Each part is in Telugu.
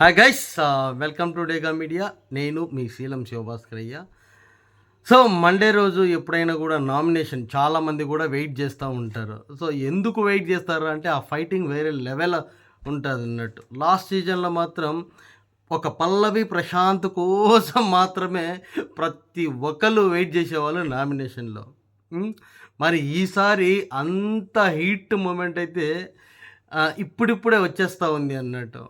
Hi guys welcome to Dega media నేను మీ శీలం శివభాస్కర్ అయ్య. సో మండే రోజు ఎప్పుడైనా కూడా నామినేషన్ చాలామంది కూడా వెయిట్ చేస్తూ ఉంటారు. సో ఎందుకు వెయిట్ చేస్తారు అంటే ఆ ఫైటింగ్ వేరే లెవెల్ ఉంటుంది అన్నట్టు. లాస్ట్ సీజన్లో మాత్రం ఒక పల్లవి ప్రశాంత్ కోసం మాత్రమే ప్రతి ఒక్కరు వెయిట్ చేసేవాళ్ళు నామినేషన్లో hmm? మరి ఈసారి అంత హీట్ మూమెంట్ అయితే ఇప్పుడిప్పుడే వచ్చేస్తూ ఉంది అన్నట్టు.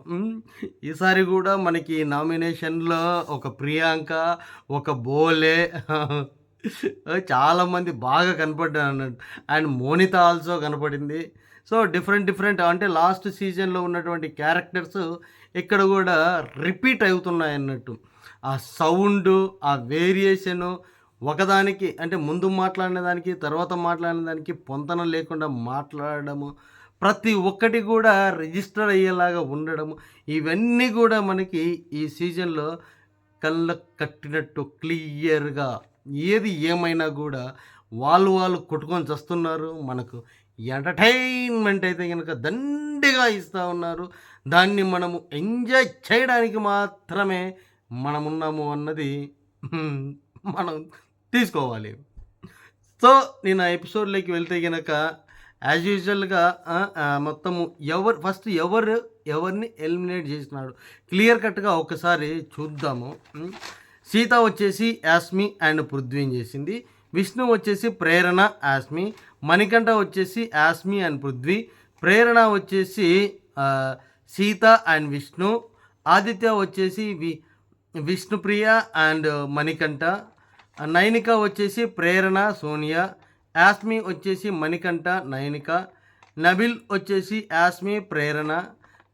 ఈసారి కూడా మనకి నామినేషన్లో ఒక ప్రియాంక ఒక బోలే చాలామంది బాగా కనపడ్డారు అన్నట్టు. అండ్ మోనిత ఆల్సో కనపడింది. సో డిఫరెంట్ డిఫరెంట్ అంటే లాస్ట్ సీజన్లో ఉన్నటువంటి క్యారెక్టర్స్ ఇక్కడ కూడా రిపీట్ అవుతున్నాయి అన్నట్టు. ఆ సౌండ్ ఆ వేరియేషను ఒకదానికి అంటే ముందు మాట్లాడిన దానికి తర్వాత మాట్లాడిన దానికి పొంతన లేకుండా మాట్లాడడము ప్రతి ఒక్కటి కూడా రిజిస్టర్ అయ్యేలాగా ఉండడము. ఇవన్నీ కూడా మనకి ఈ సీజన్లో కళ్ళ కట్టినట్టు క్లియర్గా ఏది ఏమైనా కూడా వాళ్ళు వాళ్ళు కొట్టుకొని చస్తున్నారు. మనకు ఎంటర్టైన్మెంట్ అయితే కనుక దండిగా ఇస్తూ ఉన్నారు. దాన్ని మనము ఎంజాయ్ చేయడానికి మాత్రమే మనమున్నాము అన్నది మనం తీసుకోవాలి. సో నేను ఆ ఎపిసోడ్లోకి వెళ్తే కనుక యాజ్ యూజువల్గా మొత్తము ఎవరు ఫస్ట్ ఎవరు ఎవరిని ఎలిమినేట్ చేసినాడు. క్లియర్ కట్గా ఒకసారి చూద్దాము. సీత వచ్చేసి యాస్మి అండ్ పృథ్వీని చేసింది. విష్ణు వచ్చేసి ప్రేరణ యాస్మి మణికంఠ వచ్చేసి యాస్మి అండ్ పృథ్వీ ప్రేరణ వచ్చేసి సీత అండ్ విష్ణు ఆదిత్య వచ్చేసి వి విష్ణుప్రియ అండ్ మణికంఠ నైనిక వచ్చేసి ప్రేరణ సోనియా యాస్మి వచ్చేసి మణికంఠ నైనిక నబిల్ వచ్చేసి యాస్మి ప్రేరణ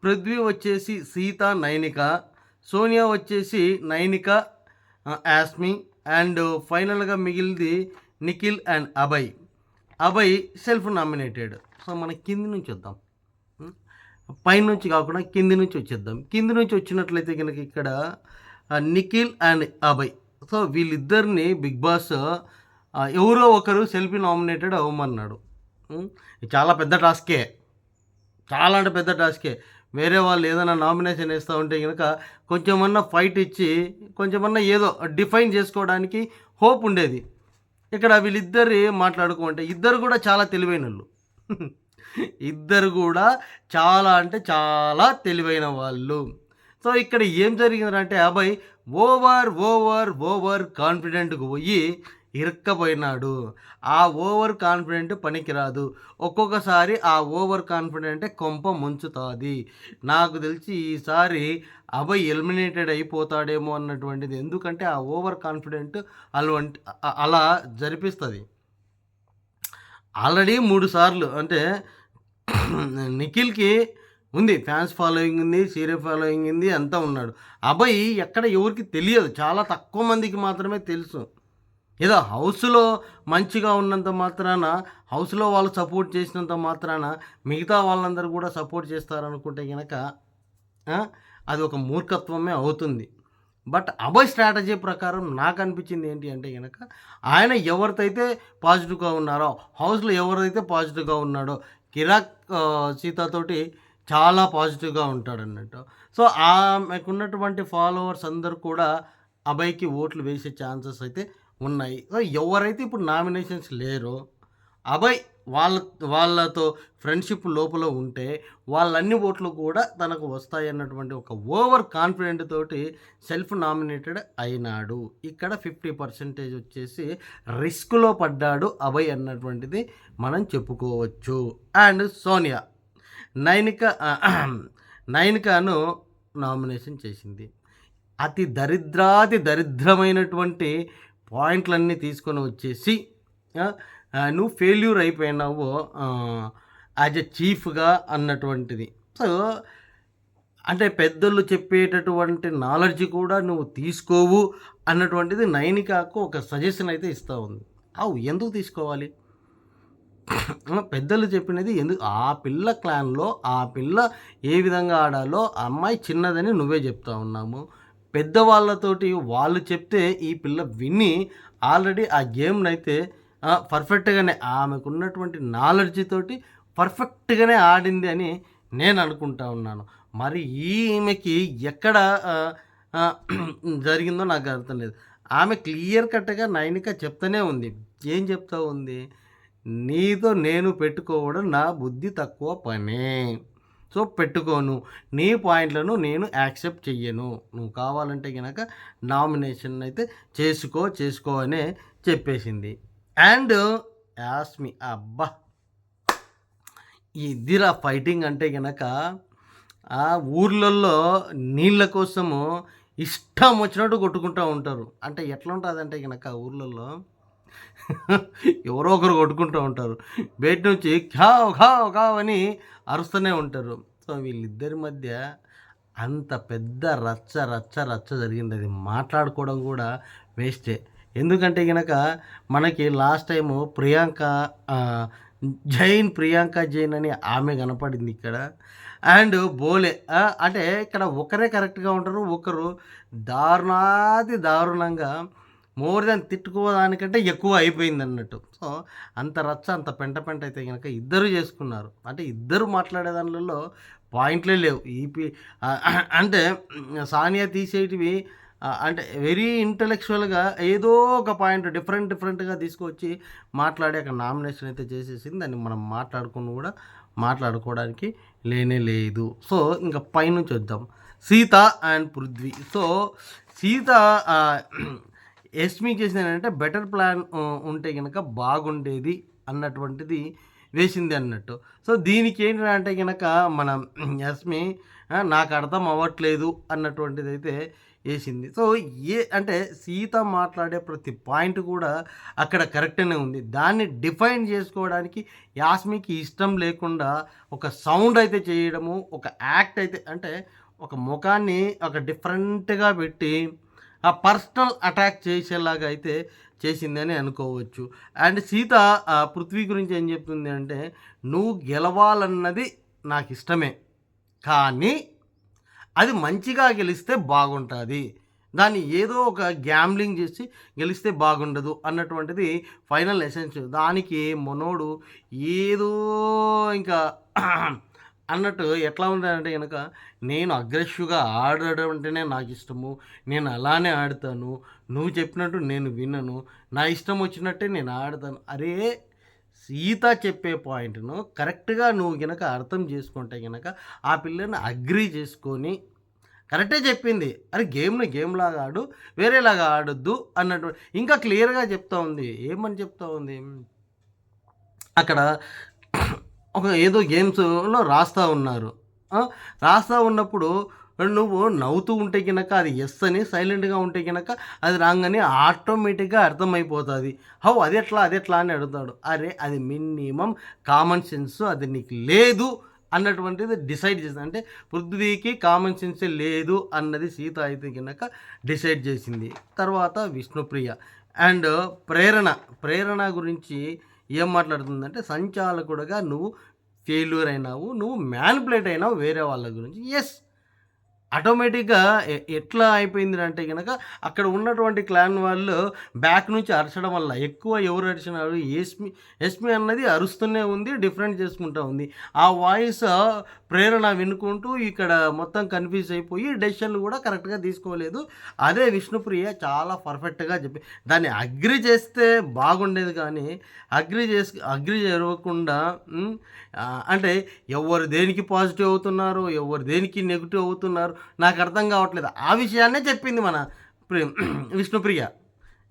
పృథ్వీ వచ్చేసి సీత నైనిక సోనియా వచ్చేసి నైనిక యాస్మి అండ్ ఫైనల్గా మిగిలింది Nikhil and Abhay. Abhay self nominated. So మన కింది నుంచి వద్దాం. పైనుంచి కాకుండా కింది నుంచి వచ్చేద్దాం. కింది నుంచి వచ్చినట్లయితే కనుక ఇక్కడ నిఖిల్ అండ్ అభయ్. సో వీళ్ళిద్దరిని బిగ్ బాస్ ఎవరో ఒకరు సెల్ఫీ నామినేటెడ్ అవ్వమన్నాడు. చాలా పెద్ద టాస్కే. చాలా అంటే పెద్ద టాస్కే. వేరే వాళ్ళు ఏదైనా నామినేషన్ వేస్తూ ఉంటే కనుక కొంచెమన్నా ఫైట్ ఇచ్చి కొంచెమన్నా ఏదో డిఫైన్ చేసుకోవడానికి హోప్ ఉండేది. ఇక్కడ వీళ్ళిద్దరు మాట్లాడుకుంటే ఇద్దరు కూడా చాలా తెలివైన వాళ్ళు ఇద్దరు కూడా చాలా అంటే చాలా తెలివైన వాళ్ళు. సో ఇక్కడ ఏం జరిగిందంటే అబ్బాయి ఓవర్ ఓవర్ ఓవర్ కాన్ఫిడెంట్కి పోయి ఇరుక్కపోయినాడు. ఆ ఓవర్ కాన్ఫిడెంట్ పనికిరాదు. ఒక్కొక్కసారి ఆ ఓవర్ కాన్ఫిడెంటే కొంప ముంచుతుంది. నాకు తెలిసి ఈసారి అభయ్ ఎలిమినేటెడ్ అయిపోతాడేమో అన్నటువంటిది. ఎందుకంటే ఆ ఓవర్ కాన్ఫిడెంట్ అలవంటి అలా జరిపిస్తుంది. ఆల్రెడీ మూడు సార్లు అంటే నిఖిల్కి ఉంది. ఫ్యాన్స్ ఫాలోయింగ్ ఉంది సీరియల్ ఫాలోయింగ్ ఉంది అంతా ఉన్నాడు. అబ్బాయి ఎక్కడ ఎవరికి తెలియదు. చాలా తక్కువ మందికి మాత్రమే తెలుసు. ఏదో హౌస్లో మంచిగా ఉన్నంత మాత్రాన హౌస్లో వాళ్ళు సపోర్ట్ చేసినంత మాత్రాన మిగతా వాళ్ళందరూ కూడా సపోర్ట్ చేస్తారనుకుంటే కనుక అది ఒక మూర్ఖత్వమే అవుతుంది. బట్ అభయ్ స్ట్రాటజీ ప్రకారం నాకు అనిపించింది ఏంటి అంటే కనుక ఆయన ఎవరిదైతే పాజిటివ్గా ఉన్నారో హౌస్లో ఎవరైతే పాజిటివ్గా ఉన్నాడో కిరాక్ సీతతోటి చాలా పాజిటివ్గా ఉంటాడు అన్నట్టు సో ఆమెకున్నటువంటి ఫాలోవర్స్ అందరూ కూడా అభయ్కి ఓట్లు వేసే ఛాన్సెస్ అయితే ఉన్నాయి. సో ఎవరైతే ఇప్పుడు నామినేషన్స్ లేరో అభయ్ వాళ్ళ వాళ్ళతో ఫ్రెండ్షిప్ లోపల ఉంటే వాళ్ళన్ని ఓట్లు కూడా తనకు వస్తాయి అన్నటువంటి ఒక ఓవర్ కాన్ఫిడెంట్ తోటి సెల్ఫ్ నామినేటెడ్ అయినాడు. ఇక్కడ ఫిఫ్టీ పర్సెంటేజ్ వచ్చేసి రిస్క్లో పడ్డాడు అభయ్ అన్నటువంటిది మనం చెప్పుకోవచ్చు. అండ్ సోనియా నైనిక నైనికాను నామినేషన్ చేసింది. అతి దరిద్రాతి దరిద్రమైనటువంటి పాయింట్లన్నీ తీసుకొని వచ్చేసి నువ్వు ఫెయిల్యూర్ అయిపోయినావు యాజ్ ఎ చీఫ్గా అన్నటువంటిది. సో అంటే పెద్దలు చెప్పేటటువంటి నాలెడ్జ్ కూడా నువ్వు తీసుకోవు అన్నటువంటిది నైనికాకు ఒక సజెషన్ అయితే ఇస్తూ ఉంది. అవు ఎందుకు తీసుకోవాలి? పెద్దలు చెప్పినది ఎందుకు? ఆ పిల్ల క్లాన్లో ఆ పిల్ల ఏ విధంగా ఆడాలో ఆ అమ్మాయి చిన్నదని నువ్వే చెప్తా ఉన్నాము. పెద్దవాళ్ళతోటి వాళ్ళు చెప్తే ఈ పిల్ల విని ఆల్రెడీ ఆ గేమ్ని అయితే పర్ఫెక్ట్గానే ఆమెకు ఉన్నటువంటి నాలెడ్జ్ తోటి పర్ఫెక్ట్గానే ఆడింది అని నేను అనుకుంటా ఉన్నాను. మరి ఈమెకి ఎక్కడ జరిగిందో నాకు అర్థం లేదు. ఆమె క్లియర్ కట్గా నైనిక చెప్తూనే ఉంది. ఏం చెప్తా ఉంది? నీతో నేను పెట్టుకోవడం నా బుద్ధి తక్కువ పనే. సో పెట్టుకోను. నీ పాయింట్లను నేను యాక్సెప్ట్ చెయ్యను. నువ్వు కావాలంటే కనుక నామినేషన్ అయితే చేసుకో చేసుకో అనే చెప్పేసింది. అండ్ యాస్మి అబ్బా! ఇదిరా ఫైటింగ్ అంటే గనక ఆ ఊర్లలో నీళ్ళ కోసము ఇష్టం వచ్చినట్టు కొట్టుకుంటూ ఉంటారు. అంటే ఎట్లా ఉంటుంది అంటే కనుక ఊర్లలో ఎవరో ఒకరు కొట్టుకుంటూ ఉంటారు. బయట నుంచి ఖావ్ ఖావ్ ఖావ్ అని అరుస్తూనే ఉంటారు. సో వీళ్ళిద్దరి మధ్య అంత పెద్ద రచ్చ రచ్చ రచ్చ జరిగింది. అది మాట్లాడుకోవడం కూడా వేస్టే. ఎందుకంటే కనుక మనకి లాస్ట్ టైము ప్రియాంక జైన్ ప్రియాంక జైన్ అని ఆమె కనపడింది ఇక్కడ. అండ్ బోలే అంటే ఇక్కడ ఒకరే కరెక్ట్గా ఉంటారు. ఒకరు దారుణాది దారుణంగా మోర్ దెన్ తిట్టుకోవడానికంటే ఎక్కువ అయిపోయింది అన్నట్టు. సో అంత రచ్చ అంత పెంట పెంట అయితే కనుక ఇద్దరు చేసుకున్నారు. అంటే ఇద్దరు మాట్లాడే దానిలో పాయింట్లే లేవు. ఈపీ అంటే సానియా తీసేటివి అంటే వెరీ ఇంటలెక్చువల్గా ఏదో ఒక పాయింట్ డిఫరెంట్ డిఫరెంట్గా తీసుకొచ్చి మాట్లాడి అక్కడ నామినేషన్ అయితే చేసేసింది. దాన్ని మనం మాట్లాడుకుని కూడా మాట్లాడుకోవడానికి లేనే లేదు. సో ఇంకా పైనుంచి వద్దాం. సీత అండ్ పృథ్వీ. సో సీత ఎస్మి చేసింది ఏంటంటే బెటర్ ప్లాన్ ఉంటే కనుక బాగుండేది అన్నటువంటిది వేసింది అన్నట్టు. సో దీనికి ఏంటంటే కనుక మన ఎస్మి నాకు అర్థం అవ్వట్లేదు అన్నటువంటిది అయితే వేసింది. సో ఏ అంటే సీత మాట్లాడే ప్రతి పాయింట్ కూడా అక్కడ కరెక్ట్గానే ఉంది. దాన్ని డిఫైన్ చేసుకోవడానికి యాస్మికి ఇష్టం లేకుండా ఒక సౌండ్ అయితే చేయడము ఒక యాక్ట్ అయితే అంటే ఒక ముఖాన్ని ఒక డిఫరెంట్గా పెట్టి ఆ పర్సనల్ అటాక్ చేసేలాగా అయితే చేసిందని అనుకోవచ్చు. అండ్ సీత పృథ్వీ గురించి ఏం చెప్తుంది అంటే నువ్వు గెలవాలన్నది నాకు ఇష్టమే. కానీ అది మంచిగా గెలిస్తే బాగుంటుంది. దాన్ని ఏదో ఒక గ్యామ్లింగ్ చేసి గెలిస్తే బాగుండదు అన్నటువంటిది ఫైనల్ ఎసెన్స్. దానికి మనోడు ఏదో ఇంకా అన్నట్టు ఎట్లా ఉందంటే కనుక నేను అగ్రెసివ్గా ఆడడం అంటేనే నాకు ఇష్టము. నేను అలానే ఆడతాను. నువ్వు చెప్పినట్టు నేను వినను నా ఇష్టం వచ్చినట్టే నేను ఆడతాను. అరే సీత చెప్పే పాయింట్ను కరెక్ట్గా నువ్వు గనక అర్థం చేసుకుంటే గనక ఆ పిల్లని అగ్రి చేసుకొని కరెక్టే చెప్పింది. అరే గేమ్ని గేమ్ లాగా ఆడు వేరేలాగా ఆడొద్దు అన్నట్టు. ఇంకా క్లియర్గా చెప్తా ఉంది. ఏమని చెప్తా ఉంది? అక్కడ ఒక ఏదో గేమ్స్లో రాస్తూ ఉన్నారు. రాస్తూ ఉన్నప్పుడు నువ్వు నవ్వుతూ ఉంటే కనుక అది ఎస్ అని సైలెంట్గా ఉంటే కనుక అది రాంగ్ అని ఆటోమేటిక్గా అర్థమైపోతుంది. హౌ అది ఎట్లా అది ఎట్లా అని అడుగుతాడు. అరే అది మినిమం కామన్ సెన్స్ అది నీకు లేదు అన్నటువంటిది డిసైడ్ చేసింది. అంటే పృథ్వీకి కామన్ సెన్సే లేదు అన్నది సీత అయితే కనుక డిసైడ్ చేసింది. తర్వాత విష్ణుప్రియ. అండ్ ప్రేరణ. ప్రేరణ గురించి ఏం మాట్లాడుతుందంటే సంచాలకుడుగా నువ్వు ఫెయిల్యూర్ అయినావు నువ్వు మ్యాన్పులేట్ అయినావు వేరే వాళ్ళ గురించి. ఎస్ ఆటోమేటిక్గా ఎట్లా అయిపోయింది అంటే కనుక అక్కడ ఉన్నటువంటి క్లాన్ వాళ్ళు బ్యాక్ నుంచి అరచడం వల్ల ఎక్కువ ఎవరు అరిచినారు? ఎస్మి ఎస్మి అన్నది అరుస్తూనే ఉంది డిఫరెంట్ చేసుకుంటూ ఉంది. ఆ వాయిస్ ప్రేరణ వినుకుంటూ ఇక్కడ మొత్తం కన్ఫ్యూజ్ అయిపోయి డెసిషన్లు కూడా కరెక్ట్గా తీసుకోలేదు. అదే విష్ణుప్రియ చాలా పర్ఫెక్ట్గా చెప్పి దాన్ని అగ్రి చేస్తే బాగుండేది కానీ అగ్రి చేసి అగ్రి జరగకుండా అంటే ఎవరు దేనికి పాజిటివ్ అవుతున్నారు ఎవరు దేనికి నెగిటివ్ అవుతున్నారు నాకు అర్థం కావట్లేదు. ఆ విషయాన్నే చెప్పింది మన విష్ణుప్రియ.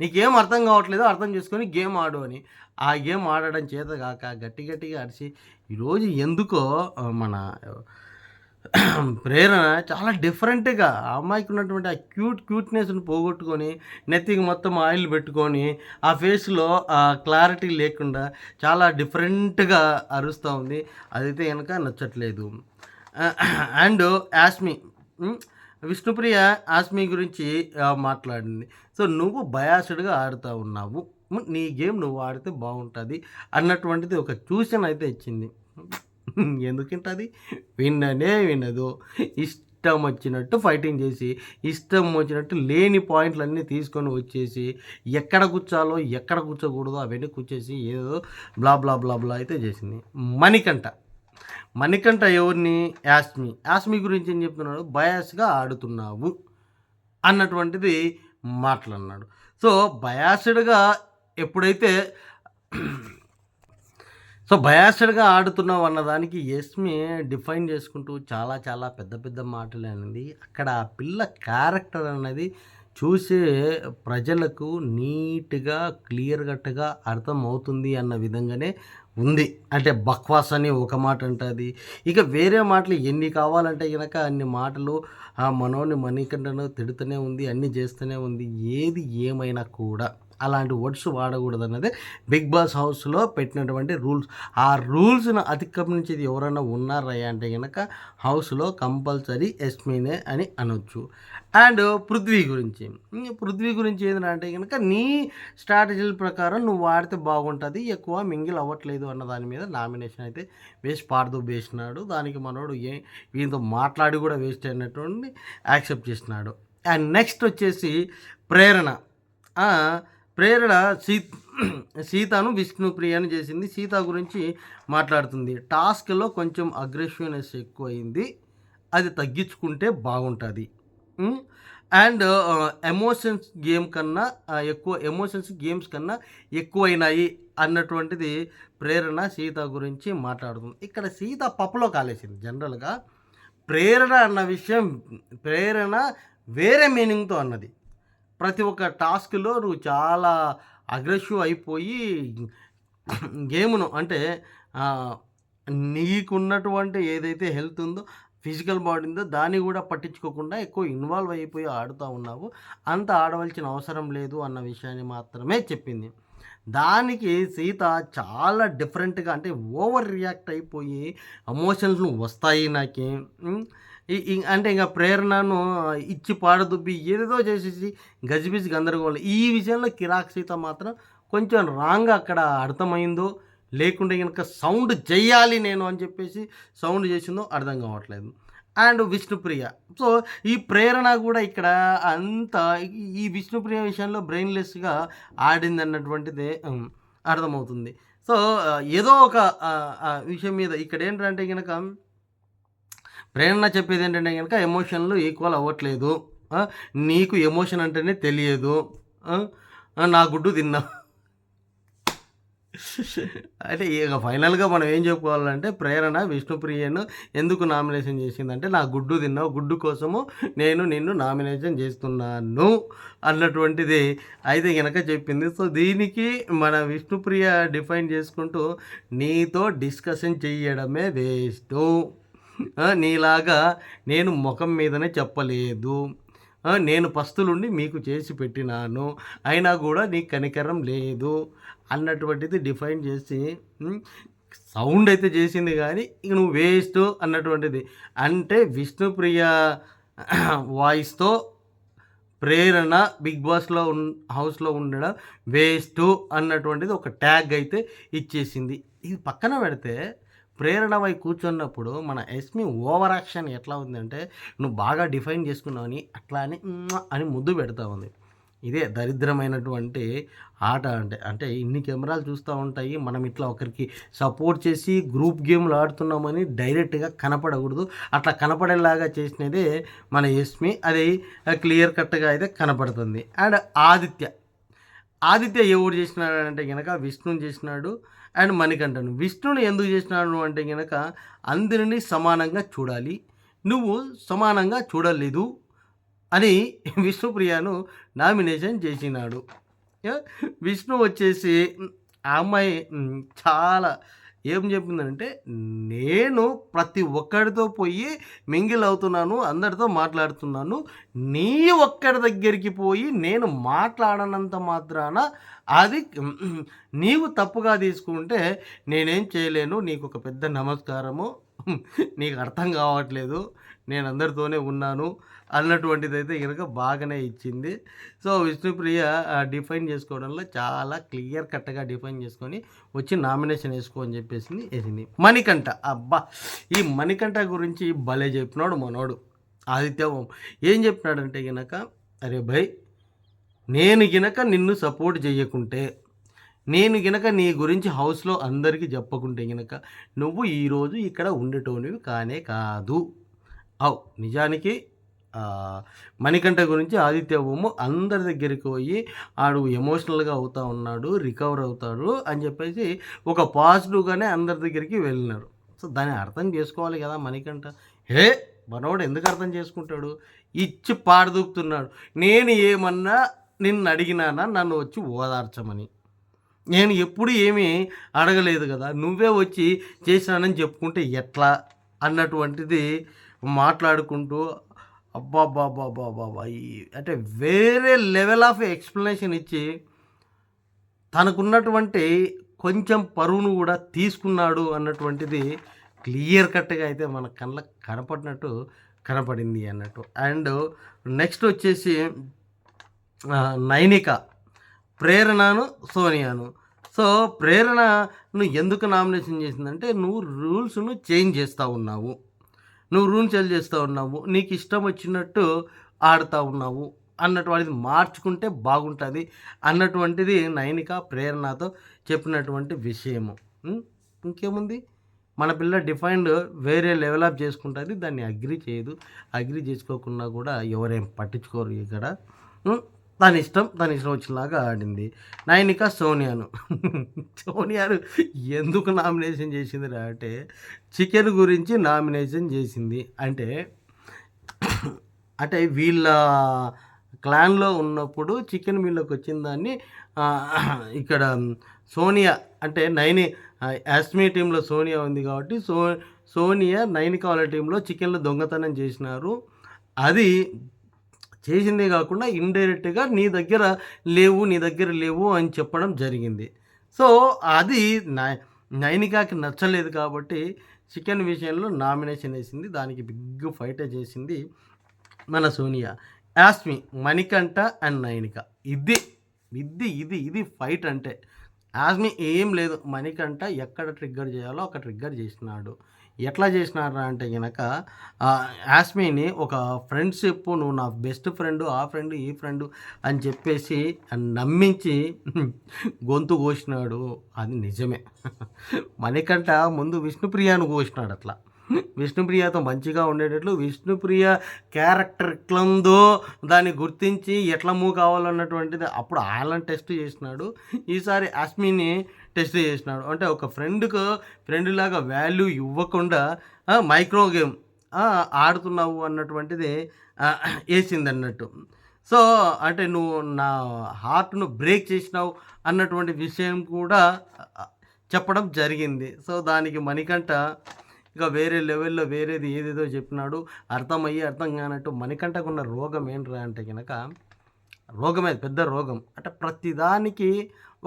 నీకేం అర్థం కావట్లేదో అర్థం చేసుకొని గేమ్ ఆడు అని. ఆ గేమ్ ఆడడం చేత కాక గట్టి గట్టిగా అరిచి ఈరోజు ఎందుకో మన ప్రేరణ చాలా డిఫరెంట్గా ఆ అమ్మాయికి ఉన్నటువంటి ఆ క్యూట్ క్యూట్నెస్ని పోగొట్టుకొని నెత్తికి మొత్తం ఆయిల్ పెట్టుకొని ఆ ఫేస్లో ఆ క్లారిటీ లేకుండా చాలా డిఫరెంట్గా అరుస్తూ ఉంది. అదైతే కనుక నచ్చట్లేదు. అండ్ యాస్మి విష్ణుప్రియ ఆస్మి గురించి మాట్లాడింది. సో నువ్వు బయాసుడ్గా ఆడుతూ ఉన్నావు. నీ గేమ్ నువ్వు ఆడితే బాగుంటుంది అన్నటువంటిది ఒక ట్యూషన్ అయితే ఇచ్చింది. ఎందుకంటది? విన్ననే వినదు. ఇష్టం వచ్చినట్టు ఫైటింగ్ చేసి ఇష్టం వచ్చినట్టు లేని పాయింట్లన్నీ తీసుకొని వచ్చేసి ఎక్కడ కూర్చాలో ఎక్కడ కూర్చోకూడదో అవన్నీ కూర్చేసి ఏదో బ్లా బ్లా బ్లా బ్లా అయితే చేసింది. మణికంఠ. మణికంఠ ఎవరిని? యాస్మి. యాస్మి గురించి ఏం చెప్తున్నాడు? బయాస్గా ఆడుతున్నావు అన్నటువంటిది మాట్లాడినాడు సో బయాస్డ్గా ఎప్పుడైతే సో బయాస్డ్గా ఆడుతున్నావు అన్నదానికి ఎస్మి డిఫైన్ చేసుకుంటూ చాలా చాలా పెద్ద పెద్ద మాటలు అనేది అక్కడ ఆ పిల్ల క్యారెక్టర్ అనేది చూసే ప్రజలకు నీట్గా క్లియర్ కట్గా అర్థమవుతుంది అన్న విధంగానే ఉంది. అంటే బక్వాస్ అని ఒక మాట అంటుంది. ఇక వేరే మాటలు ఎన్ని కావాలంటే కనుక అన్ని మాటలు ఆ మనోని మణికంఠను తిడుతూనే ఉంది అన్ని చేస్తూనే ఉంది. ఏది ఏమైనా కూడా. అలాంటి వర్డ్స్ వాడకూడదు అన్నది బిగ్ బాస్ హౌస్లో పెట్టినటువంటి రూల్స్. ఆ రూల్స్ను అతిక్రమించేది ఎవరైనా ఉన్నారా అంటే కనుక హౌస్లో కంపల్సరీ ఎస్మీనే అని అనొచ్చు. అండ్ పృథ్వీ గురించి. పృథ్వీ గురించి ఏంటంటే కనుక నీ స్ట్రాటజీల ప్రకారం నువ్వు వాడితే బాగుంటుంది ఎక్కువ మింగిల్ అవ్వట్లేదు అన్న దాని మీద నామినేషన్ అయితే వేస్ట్ పాడుతూ వేసినాడు. దానికి మనోడు ఏ వీళ్ళతో మాట్లాడి కూడా వేస్ట్ అయినటువంటి యాక్సెప్ట్ చేసినాడు. అండ్ నెక్స్ట్ వచ్చేసి ప్రేరణ. ప్రేరణ సీ సీతను విష్ణుప్రియను చేసింది. సీత గురించి మాట్లాడుతుంది. టాస్క్లో కొంచెం అగ్రెసివ్నెస్ ఎక్కువైంది. అది తగ్గించుకుంటే బాగుంటుంది. అండ్ ఎమోషన్స్ గేమ్ కన్నా ఎక్కువ ఎమోషన్స్ గేమ్స్ కన్నా ఎక్కువైనాయి అన్నటువంటిది ప్రేరణ సీత గురించి మాట్లాడుతుంది. ఇక్కడ సీత పప్పులో కాలేసింది జనరల్గా. ప్రేరణ అన్న విషయం ప్రేరణ వేరే మీనింగ్తో అన్నది. ప్రతి ఒక్క టాస్క్లో నువ్వు చాలా అగ్రెసివ్ అయిపోయి గేమ్ను అంటే నీకున్నటువంటి ఏదైతే హెల్త్ ఉందో ఫిజికల్ బాడీ ఉందో దాన్ని కూడా పట్టించుకోకుండా ఎక్కువ ఇన్వాల్వ్ అయిపోయి ఆడుతూ ఉన్నావు. అంత ఆడవలసిన అవసరం లేదు అన్న విషయాన్ని మాత్రమే చెప్పింది. దానికి సీత చాలా డిఫరెంట్గా అంటే ఓవర్ రియాక్ట్ అయిపోయి ఎమోషన్స్ వస్తాయి నాకే. అంటే ఇంకా ప్రేరణను ఇచ్చి పాడదుబ్బి ఏదేదో చేసేసి గజిబిజి గందరగోళం ఈ విషయంలో కిరాక్ సీత మాత్రం కొంచెం రాంగ్ అక్కడ అర్థమైందో లేకుంటే కనుక సౌండ్ చెయ్యాలి నేను అని చెప్పేసి సౌండ్ చేసిందో అర్థం కావట్లేదు. అండ్ విష్ణుప్రియ. సో ఈ ప్రేరణ కూడా ఇక్కడ అంత ఈ- విష్ణుప్రియ విషయంలో బ్రెయిన్లెస్గా ఆడింది అన్నటువంటిది అర్థమవుతుంది. సో ఏదో ఒక విషయం మీద ఇక్కడ ఏంటంటే కనుక ప్రేరణ చెప్పేది ఏంటంటే కనుక ఎమోషన్లు ఈక్వల్ అవ్వట్లేదు. నీకు ఎమోషన్ అంటేనే తెలియదు. నా గుడ్డు తిన్నా. అయితే ఇక ఫైనల్గా మనం ఏం చెప్పుకోవాలంటే ప్రేరణ విష్ణుప్రియను ఎందుకు నామినేషన్ చేసిందంటే నా గుడ్డు తిన్నావు గుడ్డు కోసము నేను నిన్ను నామినేషన్ చేస్తున్నాను అన్నటువంటిది అయితే కనుక చెప్పింది. సో దీనికి మన విష్ణుప్రియ డిఫైన్ చేసుకుంటూ నీతో డిస్కషన్ చేయడమే వేస్ట్ నీలాగా నేను ముఖం మీదనే చెప్పలేదు. నేను పస్తులుండి మీకు చేసి పెట్టినాను. అయినా కూడా నీకు కనికరం లేదు అన్నటువంటిది డిఫైన్ చేసి సౌండ్ అయితే చేసింది కానీ ఇక నువ్వు వేస్ట్ అన్నటువంటిది. అంటే విష్ణుప్రియ వాయిస్తో ప్రేరణ బిగ్ బాస్లో ఉన్ హౌస్లో ఉండడం వేస్ట్ అన్నటువంటిది ఒక ట్యాగ్ అయితే ఇచ్చేసింది. ఇది పక్కన పెడితే ప్రేరణ వై కూర్చున్నప్పుడు మన ఎస్మి ఓవర్ యాక్షన్ ఎట్లా ఉందంటే నువ్వు బాగా డిఫైన్ చేసుకున్నావని అట్లా అని అని ముద్దు పెడతా ఉంది. ఇదే దరిద్రమైనటువంటి ఆట అంటే అంటే ఇన్ని కెమెరాలు చూస్తూ ఉంటాయి మనం ఇట్లా ఒకరికి సపోర్ట్ చేసి గ్రూప్ గేమ్లు ఆడుతున్నామని డైరెక్ట్గా కనపడకూడదు. అట్లా కనపడేలాగా చేసినదే మన ఎస్మి అది క్లియర్ కట్గా అయితే కనపడుతుంది. అండ్ ఆదిత్య ఆదిత్య ఎవరు చేసినాడు అంటే కనుక విష్ణుని చేసినాడు. అండ్ మణికంఠను. విష్ణుని ఎందుకు చేసినాడు అంటే కనుక అందరినీ సమానంగా చూడాలి. నువ్వు సమానంగా చూడలేదు అని విష్ణుప్రియను నామినేషన్ చేసినాడు. విష్ణు వచ్చేసి ఆ అమ్మాయి చాలా ఏం చెప్పిందంటే నేను ప్రతి ఒక్కడితో పోయి మింగిల్ అవుతున్నాను అందరితో మాట్లాడుతున్నాను. నీ ఒక్కడి దగ్గరికి పోయి నేను మాట్లాడనంత మాత్రాన అది నీవు తప్పుగా తీసుకుంటే నేనేం చేయలేను. నీకు ఒక పెద్ద నమస్కారము. నీకు అర్థం కావట్లేదు. నేను అందరితోనే ఉన్నాను. అన్నటువంటిది అయితే కనుక బాగానే ఇచ్చింది. సో విష్ణుప్రియ డిఫైన్ చేసుకోవడంలో చాలా క్లియర్ కట్గా డిఫైన్ చేసుకొని వచ్చి నామినేషన్ వేసుకో అని చెప్పేసి వేసింది మణికంఠ. అబ్బా! ఈ మణికంఠ గురించి భలే చెప్పినాడు మనోడు. ఆదిత్య ఓం. ఏం చెప్పినాడంటే గనక అరే భయ్ నేను గినక నిన్ను సపోర్ట్ చేయకుంటే నేను గినక నీ గురించి హౌస్‌లో అందరికీ చెప్పకుంటే గినక నువ్వు ఈరోజు ఇక్కడ ఉండేటోనివి కానే కాదు. అవు నిజానికి మణికంఠ గురించి ఆదిత్య ఓము అందరి దగ్గరికి పోయి ఆడు ఎమోషనల్‌గా అవుతా ఉన్నాడు. రికవర్ అవుతాడు అని చెప్పేసి ఒక పాజిటివ్‌గానే అందరి దగ్గరికి వెళ్ళినారు. సో, దాన్ని అర్థం చేసుకోవాలి కదా మణికంఠ. హే! మనోడు ఎందుకు అర్థం చేసుకుంటాడు? ఇచ్చి పాడదూకుతున్నాడు నేను ఏమన్నా నిన్ను అడిగినానా నన్ను వచ్చి ఓదార్చమని? నేను ఎప్పుడు ఏమీ అడగలేదు కదా నువ్వే వచ్చి చేసినానని చెప్పుకుంటే ఎట్లా? అన్నటువంటిది మాట్లాడుకుంటూ అబ్బబ్బబ్బబ్బబ్బబ్బా! ఈ అంటే వేరే లెవెల్ ఆఫ్ ఎక్స్‌ప్లనేషన్ ఇచ్చి తనకున్నటువంటి కొంచెం పరువును కూడా తీసుకున్నాడు అన్నటువంటిది క్లియర్ కట్‌గా అయితే మన కళ్ళకు కనపడినట్టు కనపడింది అన్నట్టు. అండ్ నెక్స్ట్ వచ్చేసి నైనిక, ప్రేరణను, సోనియాను. సో, ప్రేరణను ఎందుకు నామినేషన్ చేసిందంటే నువ్వు రూల్స్‌ను చేంజ్ చేస్తూ ఉన్నావు. నువ్వు రూల్స్ చేంజ్ చేస్తూ ఉన్నావు. నీకు ఇష్టం వచ్చినట్టు ఆడుతూ ఉన్నావు. అన్నటువంటిది మార్చుకుంటే బాగుంటుంది అన్నటువంటిది నైనిక ప్రేరణతో చెప్పినటువంటి విషయము. ఇంకేముంది? మన పిల్ల డిఫైన్డ్ వేరే లెవెల్ చేసుకుంటుంది దాన్ని అగ్రి చేయదు. అగ్రి చేసుకోకుండా కూడా ఎవరేం పట్టించుకోరు ఇక్కడ. తన ఇష్టం. తన ఇష్టం వచ్చినలాగా ఆడింది. నైనిక సోనియాను. సోనియాను ఎందుకు నామినేషన్ చేసిందిరా అంటే చికెన్ గురించి నామినేషన్ చేసింది. అంటే అంటే వీళ్ళ క్లాన్‌లో ఉన్నప్పుడు చికెన్ వీళ్ళకొచ్చిన దాన్ని ఇక్కడ సోనియా అంటే నైని ఆహ్, యాస్మి సోనియా ఉంది కాబట్టి సో సోనియా, నైనిక వాళ్ళ టీంలో చికెన్లో దొంగతనం చేసినారు. అది చేసిందే కాకుండా ఇండైరెక్ట్‌గా నీ దగ్గర లేవు, నీ దగ్గర లేవు అని చెప్పడం జరిగింది. సో, అది నై నచ్చలేదు కాబట్టి చికెన్ విషయంలో నామినేషన్ వేసింది దానికి బిగ్ ఫైటే చేసింది మన సోనియా. యాస్మి, మణికంఠ అండ్ నైనిక. ఇది, ఇది, ఇది, ఇది ఫైట్ అంటే. యాస్మి ఏం లేదు. మణికంఠ ఎక్కడ ట్రిగ్గర్ చేయాలో అక్కడ ట్రిగ్గర్ చేసినాడు. ఎట్లా చేసినారా అంటే గనక ఆహ్, యాస్మిని ఒక ఫ్రెండ్‌షిప్ నువ్వు నా బెస్ట్ ఫ్రెండు, ఆ ఫ్రెండు, ఈ ఫ్రెండు అని చెప్పేసి నమ్మించి గొంతు కోసినాడు. అది నిజమే. మణికంఠ ముందు విష్ణుప్రియను కోసినాడు అట్లా. విష్ణుప్రియతో మంచిగా ఉండేటట్లు విష్ణుప్రియ క్యారెక్టర్ ఎట్లందో దాన్ని గుర్తించి ఎట్లా మూవ్ కావాలన్నటువంటిది అప్పుడు ఆళ్ళని టెస్ట్ చేసినాడు. ఈసారి అస్మిని టెస్ట్ చేసినాడు. అంటే ఒక ఫ్రెండ్‌కు ఫ్రెండ్‌లాగా వాల్యూ ఇవ్వకుండా మైక్రో గేమ్ ఆడుతున్నావు అన్నటువంటిది వేసింది అన్నట్టు సో, అంటే నువ్వు నా హార్ట్‌ను బ్రేక్ చేసినావు అన్నటువంటి విషయం కూడా చెప్పడం జరిగింది. సో, దానికి మణికంఠ ఇక వేరే లెవెల్‌లో వేరేది ఏదేదో చెప్పినాడు. అర్థమయ్యి అర్థం కానట్టు మణికంఠకున్న రోగం ఏంట్రా అంటే గనక రోగమే పెద్ద రోగం. అంటే ప్రతిదానికి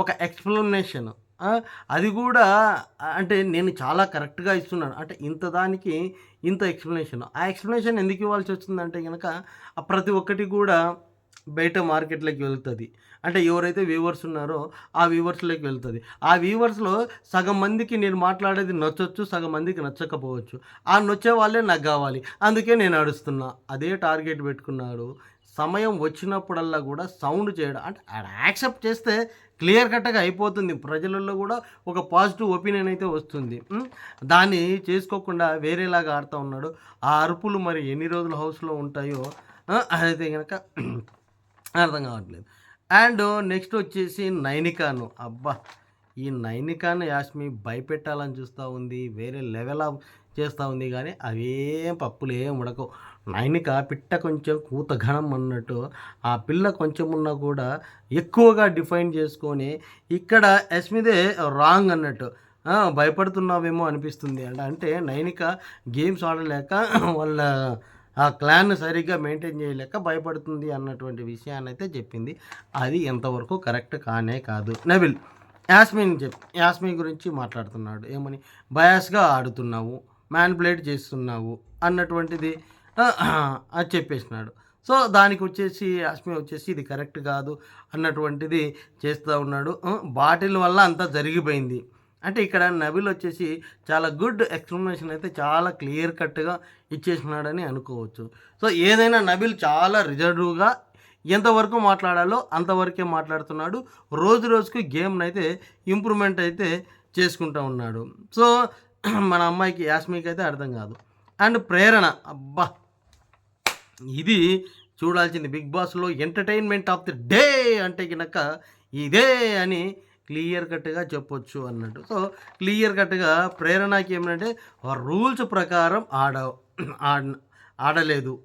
ఒక ఎక్స్‌ప్లనేషన్. అది కూడా అంటే నేను చాలా కరెక్ట్‌గా ఇస్తున్నాను. అంటే ఇంత దానికి ఇంత ఎక్స్‌ప్లనేషన్. ఆ ఎక్స్‌ప్లనేషన్ ఎందుకు ఇవ్వాల్సి వచ్చిందంటే కనుక ప్రతి ఒక్కటి కూడా బయట మార్కెట్‌లోకి వెళుతుంది అంటే ఎవరైతే వ్యూవర్స్ ఉన్నారో ఆ వ్యూవర్స్‌లోకి వెళుతుంది ఆ వ్యూవర్స్‌లో సగం మందికి నేను మాట్లాడేది నచ్చొచ్చు. సగం మందికి నచ్చకపోవచ్చు. ఆ నచ్చే వాళ్ళే నాకు కావాలి. అందుకే నేను అరుస్తున్నా. అదే టార్గెట్ పెట్టుకున్నాడు. సమయం వచ్చినప్పుడల్లా కూడా సౌండ్ చేయడం అంటే ఆడు యాక్సెప్ట్ చేస్తే క్లియర్ కట్‌గా అయిపోతుంది. ప్రజలలో కూడా ఒక పాజిటివ్ ఒపీనియన్ అయితే వస్తుంది. దాన్ని చేసుకోకుండా వేరేలాగా ఆడుతూ ఉన్నాడు. ఆ అరుపులు మరి ఎన్ని రోజులు హౌస్‌లో ఉంటాయో అదైతే కనుక అర్థం కావట్లేదు. అండ్ నెక్స్ట్ వచ్చేసి నైనికాను. అబ్బా! ఈ నైనికాను యాస్మి భయపెట్టాలని చూస్తూ ఉంది. వేరే లెవెల్ ఆఫ్ చేస్తూ ఉంది కానీ అవేం పప్పులేం ఉడకవు. నైనిక పిట్ట కొంచెం కూత ఘనం అన్నట్టు ఆ పిల్ల కొంచెం ఉన్నా కూడా ఎక్కువగా డిఫైన్ చేసుకొని ఇక్కడ ఎస్మిదే రాంగ్ అన్నట్టు. భయపడుతున్నావేమో అనిపిస్తుంది. అండ్ అంటే నైనిక గేమ్స్ ఆడలేక వాళ్ళ ఆ క్లాన్ సరిగ్గా మెయింటైన్ చేయలేక భయపడుతుంది అన్నటువంటి విషయాన్నయితే చెప్పింది. అది ఎంతవరకు కరెక్ట్ కానే కాదు. నవిల్ యాస్మిన్ చెప్ యాస్మిన్ గురించి మాట్లాడుతున్నాడు. ఏమని? బయాస్‌గా ఆడుతున్నావు. మ్యాన్ప్లేట్ చేస్తున్నావు అన్నటువంటిది అని చెప్పేసినాడు. సో, దానికి వచ్చేసి అశ్మి వచ్చేసి ఇది కరెక్ట్ కాదు అన్నటువంటిది చేస్తూ ఉన్నాడు. బాటిల్ వల్ల అంతా జరిగిపోయింది. అంటే ఇక్కడ నబిల్ వచ్చేసి చాలా గుడ్ ఎక్స్ప్లెనేషన్ అయితే చాలా క్లియర్ కట్‌గా ఇచ్చేసినాడని అనుకోవచ్చు. సో, ఏదైనా నబిల్ చాలా రిజర్వ్గా ఎంతవరకు మాట్లాడాలో అంతవరకే మాట్లాడుతున్నాడు రోజు రోజుకు గేమ్ని అయితే ఇంప్రూవ్మెంట్ అయితే చేసుకుంటూ ఉన్నాడు సో మన అమ్మాయికి యాస్మికి అయితే అర్థం కాదు అండ్ ప్రేరణ అబ్బా ఇది చూడాల్సింది బిగ్ బాస్లో ఎంటర్టైన్మెంట్ ఆఫ్ ది డే అంటే కనుక ఇదే అని క్లియర్ కట్గా చెప్పొచ్చు అన్నట్టు. సో క్లియర్ కట్గా ప్రేరణకి ఏమంటే రూల్స్ ప్రకారం ఆడ ఆడ- ఆడలేదు.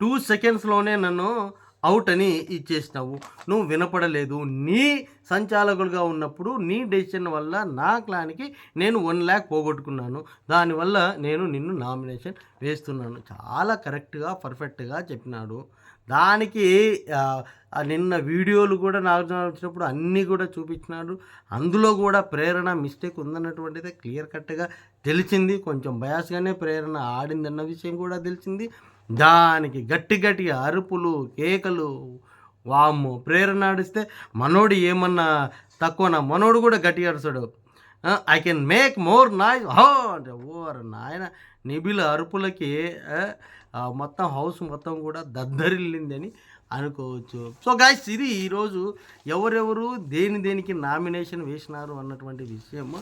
టూ సెకండ్స్లోనే నన్ను అవుట్ అని ఇచ్చేసినావు. నువ్వు వినపడలేదు. నీ సంచాలకులుగా ఉన్నప్పుడు నీ డెసిషన్ వల్ల నా క్లాన్కి నేను వన్ ల్యాక్ పోగొట్టుకున్నాను. దానివల్ల నేను నిన్ను నామినేషన్ వేస్తున్నాను. చాలా కరెక్ట్గా పర్ఫెక్ట్గా చెప్పినాడు. దానికి నిన్న వీడియోలు కూడా నాగార్జున వచ్చినప్పుడు అన్నీ కూడా చూపించినాడు. అందులో కూడా ప్రేరణ మిస్టేక్ ఉందన్నటువంటిది క్లియర్ కట్గా తెలిసింది. కొంచెం బయాస్గానే ప్రేరణ ఆడిందన్న విషయం కూడా తెలిసింది. దానికి గట్టి గట్టి అరుపులు కేకలు. వాము ప్రేరణ ఆడిస్తే మనోడు ఏమన్నా తక్కువనా? మనోడు కూడా గట్టి అరుస్తాడు. I can make more noise హో అంటే ఓర్ నాయన నిబిల అరుపులకి మొత్తం హౌస్ మొత్తం కూడా దద్దరిల్లిందని అనుకోవచ్చు. సో గాయస్ ఇది ఈరోజు ఎవరెవరు దేని దేనికి నామినేషన్ వేసినారు అన్నటువంటి విషయము.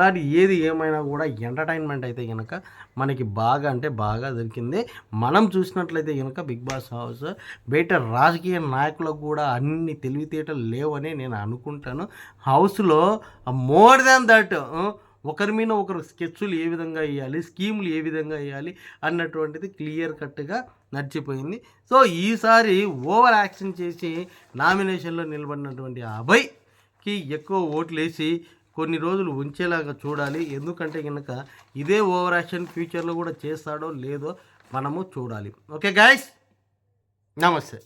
మరి ఏది ఏమైనా కూడా ఎంటర్టైన్మెంట్ అయితే కనుక మనకి బాగా అంటే బాగా దొరికింది. మనం చూసినట్లయితే కనుక బిగ్ బాస్ హౌస్ బయట రాజకీయ నాయకులకు కూడా అన్ని తెలివితేటలు లేవని నేను అనుకుంటాను. హౌస్లో మోర్ దాన్ దట్ ఒకరి మీద ఒకరు స్కెచ్లు ఏ విధంగా వేయాలి స్కీములు ఏ విధంగా వేయాలి అన్నటువంటిది క్లియర్ కట్గా నడిచిపోయింది. సో ఈసారి ఓవర్ యాక్షన్ చేసి నామినేషన్లో నిలబడినటువంటి అభయ్కి ఎక్కువ ఓట్లు వేసి కొన్ని రోజులు ఉంచేలాగా చూడాలి. ఎందుకంటే కనుక ఇదే ఓవర్ యాక్షన్ ఫ్యూచర్లో కూడా చేస్తాడో లేదో మనము చూడాలి. ఓకే గాయస్ నమస్తే.